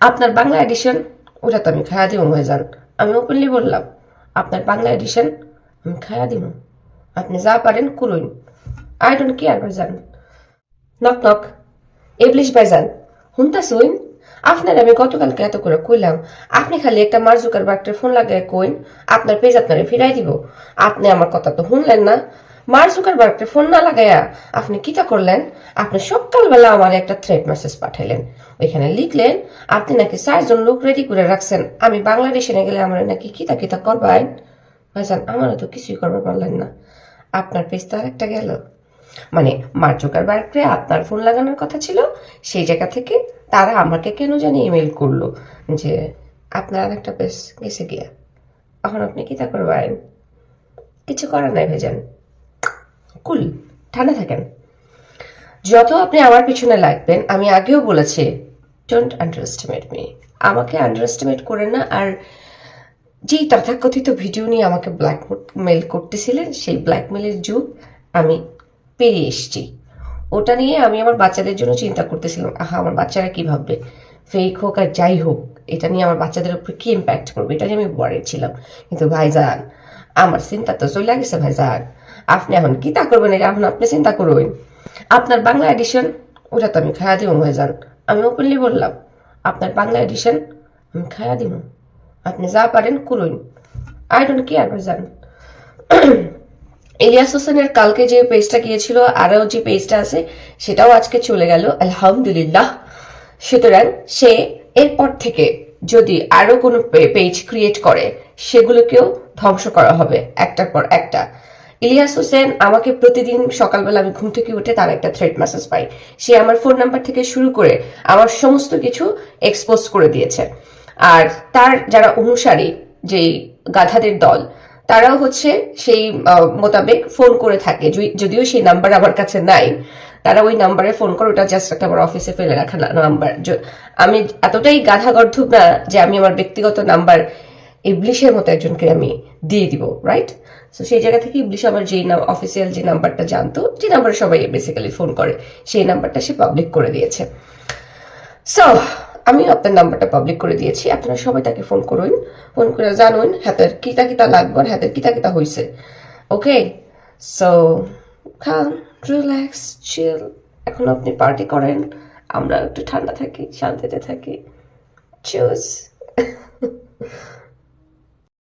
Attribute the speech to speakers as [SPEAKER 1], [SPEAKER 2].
[SPEAKER 1] আপনার বাংলা এডিশন ওটা তো আমি খায়া দিব ভাইজান। আমি ওপেনলি বললাম, আপনার বাংলা এডিশন আমি খায়া দিব আপনি যা পারেন, করুন। আই ডোন্ট কেয়ার ভাইজান। নক নক এবলিশ ভাইজান। হুমতা শুন আপনার আমি গতকালকে এত করে কইলাম, আপনি খালি একটা মার্জুকার বার্টের ফোন লাগায় কইন, আপনার পেজ আপনারে ফিরাই দিব। আপনি আমার কথা তো শুনলেন না। মার্জুকার বার্টের ফোন না লাগাইয়া আপনি কিটা করলেন? আপনি সকালবেলা আমার একটা থ্রেড মেসেজ পাঠাইলেন। ওইখানে লিখলেন, আপনি নাকি চারজন লোক রেডি করে রাখছেন। আমি বাংলাদেশে নিয়ে গেলে আমার নাকি কিতা কিতা করবেন ভাইজান আমারও তো কিছুই করবার পারলেন না। আপনার পেজ তো আরেকটা গেল। মানে মার্চকার বার্কে আপনার ফোন লাগানোর কথা ছিল, সেই জায়গা থেকে তারা আমাকে কেন জানি ইমেল করল যে, আপনার আর একটা পেজ গেছে গিয়া। এখন আপনি কি তা করবেন কিছু করার নাই ভেজান কুল, ঠান্ডা থাকেন। যত আপনি আমার পিছনে লাগবেন, আমি আগেও বলেছি ডোন্ট আন্ডার এস্টিমেট মি আমাকে আন্ডার এস্টিমেট করে না, আর যেই তথাকথিত ভিডিও নিয়ে আমাকে ব্ল্যাকমেল করতেছিলেন, সেই ব্ল্যাকমেলের যুগ আমি পেরিয়ে এসেছি। ওটা নিয়ে আমি আমার বাচ্চাদের জন্য চিন্তা করতেছিলাম, আহা, আমার বাচ্চারা কি ভাববে? ফেক হোক আর যাই হোক, এটা নিয়ে আমার বাচ্চাদের উপর কি ইম্প্যাক্ট করবে? এটা নিয়ে আমি ওয়ারিড ছিলাম। কিন্তু ভাইজান আমার চিন্তা তো চলে গেছে, ভাই যাক। আপনি এখন কি তা করবেন? এটা এখন আপনি চিন্তা করবেন আপনার বাংলা এডিশন ওটা তো আমি খায়া দিব ভাইজান আমি ওপেনলি বললাম, আপনার বাংলা এডিশন আমি খায়া দিব আপনি যা পারেন করুন। আই ডোন্ট কেয়ার ভাইজান ইলিয়াস হোসেনের কালকে যে পেজটা গিয়েছিল, আরও যে পেজটা আছে, সেটাও আজকে চলে গেল, আলহামদুলিল্লাহ। সুতরাং সে এরপর থেকে যদি আরও কোনো পেজ ক্রিয়েট করে, সেগুলোকেও ধ্বংস করা হবে, একটার পর একটা। ইলিয়াস হোসেন আমাকে প্রতিদিন সকালবেলা আমি ঘুম থেকে উঠে তার একটা থ্রেড মেসেজ পাই। সে আমার ফোন নাম্বার থেকে শুরু করে আমার সমস্ত কিছু এক্সপোজ করে দিয়েছে। আর তার যারা অনুসারী, যেই গাধাদের দল তারাও হচ্ছে সেই মোতাবেক ফোন করে থাকে। যদি- যদিও সেই নাম্বার আমার কাছে নাই, তারা ওই নাম্বারে ফোন করে, ওটা জাস্ট একটা আমার অফিসে ফেলে রাখা নাম্বার। আমি এতটাই গাধা গর্ধব না যে আমি আমার ব্যক্তিগত নাম্বার ইবলিশের মতো একজনকে আমি দিয়ে দিব রাইট সো সেই জায়গা থেকে ইবলিশ আমার যেই নাম অফিসিয়াল যে নাম্বারটা জানতো, যে নাম্বারে সবাই বেসিক্যালি ফোন করে, সেই নাম্বারটা সে পাবলিক করে দিয়েছে। সো আমি আপনার নাম্বারটা পাবলিক করে দিয়েছি, আপনারা সবাই তাকে ফোন করুন ফোন করে জানুন হাতের কিতা কিতা লাগবে হাতের কিতা কিতা হয়েছে ওকে সো খান রিল্যাক্স চিল এখন আপনি পার্টি করেন, আমরা একটু ঠান্ডা থাকি, শান্তিতে থাকি। চুজ